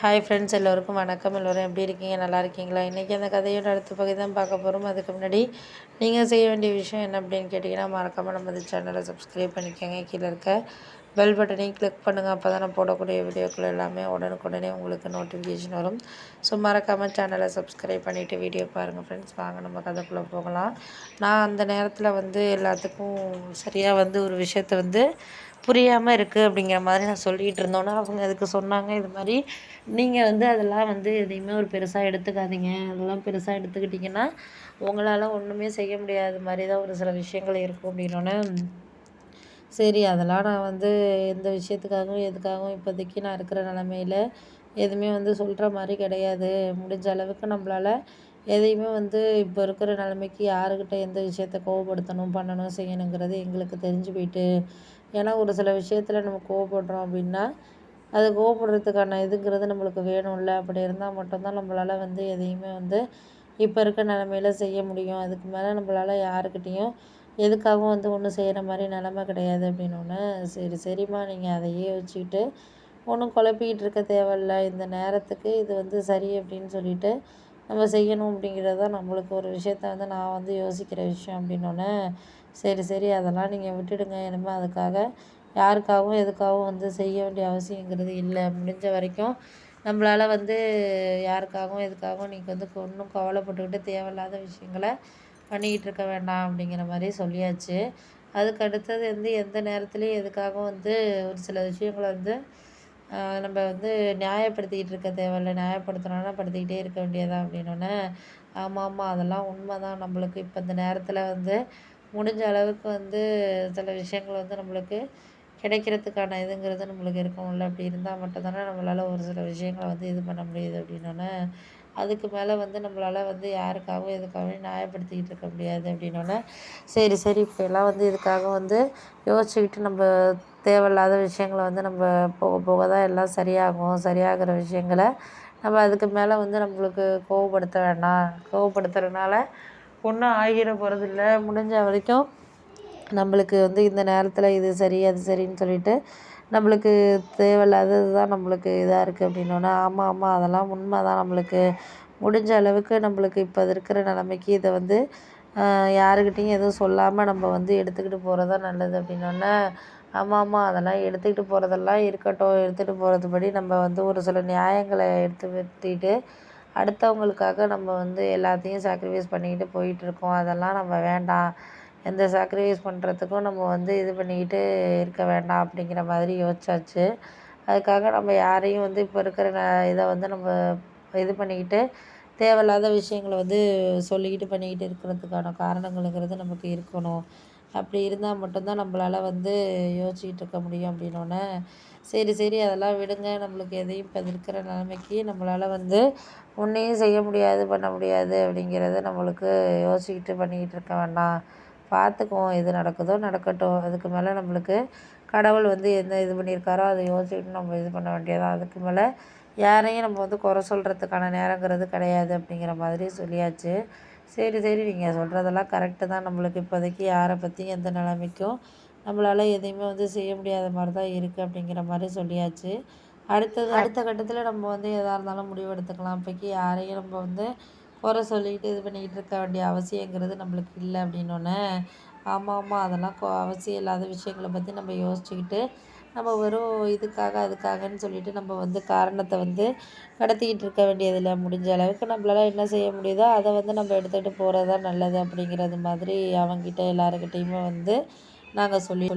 Hi friends எல்லோருக்கும் வணக்கம். எல்லோரும் எப்படி இருக்கீங்க? நல்லா இருக்கீங்களா? இன்றைக்கி அந்த கதையோட அடுத்த பகுதி தான் பார்க்க போகிறோம் அதுக்கு முன்னாடி நீங்கள் செய்ய வேண்டிய விஷயம் என்ன அப்படின்னு கேட்டிங்கன்னா மறக்காமல் நம்ம சேனலை சப்ஸ்கிரைப் பண்ணிக்கோங்க. கீழே இருக்க பெல் பட்டனையும் கிளிக் பண்ணுங்கள் அப்போ தான் நான் போடக்கூடிய வீடியோக்கள் எல்லாமே உடனுக்குடனே உங்களுக்கு நோட்டிஃபிகேஷன் வரும். ஸோ மறக்காமல் சேனலை சப்ஸ்கிரைப் பண்ணிவிட்டு வீடியோ பாருங்கள் ஃப்ரெண்ட்ஸ் வாங்க நம்ம கதைக்குள்ளே போகலாம். நான் அந்த நேரத்தில் வந்து எல்லாத்துக்கும் சரியாக வந்து ஒரு விஷயத்த வந்து புரியாமல் இருக்குது அப்படிங்கிற மாதிரி நான் சொல்லிகிட்டு இருந்தோன்னே அவங்க அதுக்கு சொன்னாங்க? இது மாதிரி நீங்கள் வந்து அதெல்லாம் வந்து எதையுமே ஒரு பெருசாக எடுத்துக்காதீங்க. அதெல்லாம் பெருசாக எடுத்துக்கிட்டிங்கன்னா உங்களால் ஒன்றுமே செய்ய முடியாத மாதிரி தான் ஒரு சில விஷயங்கள் இருக்கும் அப்படின்னோடனே சரி அதெல்லாம் நான் வந்து எந்த விஷயத்துக்காகவும் எதுக்காகவும் இப்போதைக்கு நான் இருக்கிற நிலமையில எதுவுமே வந்து சொல்கிற மாதிரி கிடையாது. முடிஞ்ச அளவுக்கு நம்மளால எதையுமே வந்து இப்போ இருக்கிற நிலமைக்கு யாருக்கிட்ட எந்த விஷயத்த கோவப்படுத்தணும் பண்ணணும் செய்யணுங்கிறது எங்களுக்கு தெரிஞ்சு போயிட்டு ஏன்னா ஒரு சில விஷயத்தில் நம்ம கோவப்படுறோம் அப்படின்னா அது கோவப்படுறதுக்கான இதுங்கிறது நம்மளுக்கு வேணும்ல. அப்படி இருந்தால் மட்டும்தான் நம்மளால் வந்து எதையுமே வந்து இப்போ இருக்க நிலமையில செய்ய முடியும். அதுக்கு மேலே நம்மளால் யாருக்கிட்டேயும் எதுக்காகவும் வந்து ஒன்றும் செய்கிற மாதிரி நிலமை கிடையாது அப்படின்னோடனே சரி சரிம்மா நீங்கள் அதையே வச்சுக்கிட்டு ஒன்றும் குழப்பிக்கிட்டு இருக்க தேவையில்ல. இந்த நேரத்துக்கு இது வந்து சரி அப்படின்னு சொல்லிட்டு நம்ம செய்யணும் அப்படிங்கிறது தான் நம்மளுக்கு ஒரு விஷயத்த வந்து நான் வந்து யோசிக்கிற விஷயம் அப்படின்னோடனே சரி சரி அதெல்லாம் நீங்கள் விட்டுடுங்க. இனிமேல் அதுக்காக யாருக்காகவும் எதுக்காகவும் வந்து செய்ய வேண்டிய அவசியங்கிறது இல்லை. முடிஞ்ச வரைக்கும் நம்மளால் வந்து யாருக்காகவும் எதுக்காகவும் நீங்கள் வந்து ஒன்றும் கவலைப்பட்டுக்கிட்டு தேவையில்லாத விஷயங்களை பண்ணிக்கிட்டு இருக்க வேண்டாம் அப்படிங்கிற மாதிரி சொல்லியாச்சு. அதுக்கு அடுத்தது வந்து எந்த நேரத்துலையும் எதுக்காகவும் வந்து ஒரு சில விஷயங்களை வந்து நம்ம வந்து நியாயப்படுத்திக்கிட்டு இருக்க தேவையில்ல. நியாயப்படுத்தணும்னா படுத்திக்கிட்டே இருக்க வேண்டியதான் அப்படின்னோடனே ஆமாம் ஆமாம் அதெல்லாம் உண்மை தான் நம்மளுக்கு இப்போ இந்த நேரத்தில் வந்து முடிஞ்ச அளவுக்கு வந்து சில விஷயங்கள் வந்து நம்மளுக்கு கிடைக்கிறதுக்கான இதுங்கிறது நம்மளுக்கு இருக்கும்ல அப்படி இருந்தால் மட்டும் தானே நம்மளால் ஒரு சில விஷயங்களை வந்து இது பண்ண முடியுது அப்படின்னோடனே அதுக்கு மேலே வந்து நம்மளால் வந்து யாருக்காகவும் எதுக்காகவும் நியாயப்படுத்திக்கிட்டு இருக்க முடியாது அப்படின்னோடனே சரி சரி இப்போ எல்லாம் வந்து இதுக்காக வந்து யோசிச்சுக்கிட்டு நம்ம தேவையில்லாத விஷயங்கள வந்து நம்ம போக போக தான் எல்லாம் சரியாகும் சரியாகிற விஷயங்களை நம்ம அதுக்கு மேலே வந்து நம்மளுக்கு கோவப்படுத்த வேண்டாம் கோவப்படுத்துறதுனால ஒன்றும் ஆகிட போகிறதில்ல முடிஞ்ச வரைக்கும் நம்மளுக்கு வந்து இந்த நேரத்தில் இது சரி அது சரின்னு சொல்லிட்டு நம்மளுக்கு தேவையில்லாதது தான் நம்மளுக்கு இதாக இருக்குது அப்படின்னோடனே ஆமாம் ஆமாம் அதெல்லாம் உண்மை தான் நம்மளுக்கு. முடிஞ்ச அளவுக்கு நம்மளுக்கு இப்போ இருக்கிற நிலமைக்கு இதை வந்து யாருக்கிட்டேயும் எதுவும் சொல்லாமல் நம்ம வந்து எடுத்துக்கிட்டு போகிறது தான் நல்லது அப்படின்னோடனே ஆமாம் ஆமாம் அதெல்லாம் எடுத்துக்கிட்டு போகிறதெல்லாம் இருக்கட்டும். எடுத்துகிட்டு போகிறது படி நம்ம வந்து ஒரு சில நியாயங்களை எடுத்து அடுத்தவங்களுக்காக நம்ம வந்து எல்லாத்தையும் சாக்ரிஃபைஸ் பண்ணிக்கிட்டு போயிட்டுருக்கோம் அதெல்லாம் நம்ம வேண்டாம். எந்த சாக்ரிஃபைஸ் பண்ணுறதுக்கும் நம்ம வந்து இது பண்ணிக்கிட்டு இருக்க வேண்டாம் அப்படிங்கிற மாதிரி யோசிச்சாச்சு. அதுக்காக நம்ம யாரையும் வந்து இப்போ இருக்கிற ந இதை வந்து நம்ம இது பண்ணிக்கிட்டு தேவையில்லாத விஷயங்களை வந்து சொல்லிக்கிட்டு பண்ணிக்கிட்டு இருக்கிறதுக்கான காரணங்கள்ங்கிறது நமக்கு இருக்கணும். அப்படி இருந்தால் மட்டும்தான் நம்மளால் வந்து யோசிச்சுக்கிட்டு இருக்க முடியும் அப்படின்னோடனே சரி சரி அதெல்லாம் விடுங்க. நம்மளுக்கு எதையும் இப்போ இருக்கிற நிலைமைக்கு நம்மளால் வந்து ஒன்றையும் செய்ய முடியாது பண்ண முடியாது அப்படிங்கிறத நம்மளுக்கு யோசிச்சுக்கிட்டு பண்ணிக்கிட்டு இருக்க வேண்டாம். பார்த்துக்குவோம் எது நடக்குதோ நடக்கட்டும். அதுக்கு மேலே நம்மளுக்கு கடவுள் வந்து என்ன இது பண்ணியிருக்காரோ அதை யோசிச்சுட்டு நம்ம இது பண்ண வேண்டியதான் அதுக்கு மேலே யாரையும் நம்ம வந்து குறை சொல்கிறதுக்கான நேரங்கிறது கிடையாது அப்படிங்கிற மாதிரி சொல்லியாச்சு. சரி சரி நீங்கள் சொல்கிறதெல்லாம் கரெக்டு தான். நம்மளுக்கு இப்போதைக்கு யாரை பற்றியும் எந்த நிலைமைக்கும் நம்மளால் எதையுமே வந்து செய்ய முடியாத மாதிரி தான் இருக்குது அப்படிங்கிற மாதிரி சொல்லியாச்சு. அடுத்தது அடுத்த கட்டத்தில் நம்ம வந்து எதாக இருந்தாலும் முடிவெடுத்துக்கலாம். அப்போக்கி இப்போக்கி யாரையும் நம்ம வந்து குறை சொல்லிக்கிட்டு இது பண்ணிக்கிட்டு இருக்க வேண்டிய அவசியங்கிறது நம்மளுக்கு இல்லை அப்படின்னோடனே ஆமாம் ஆமாம் அதெல்லாம் அவசியம் இல்லாத விஷயங்களை பற்றி நம்ம யோசிச்சுக்கிட்டு நம்ம வெறும் இதுக்காக அதுக்காகன்னு சொல்லிட்டு நம்ம வந்து காரணத்தை வந்து கடத்திக்கிட்டு இருக்க வேண்டியதில்லை. முடிஞ்ச அளவுக்கு நம்மளால் என்ன செய்ய முடியுதோ அதை வந்து நம்ம எடுத்துகிட்டு போகிறது தான் நல்லது அப்படிங்கிறது மாதிரி அவங்ககிட்ட எல்லாருக்கிட்டேயுமே வந்து நாங்கள் சொல்லி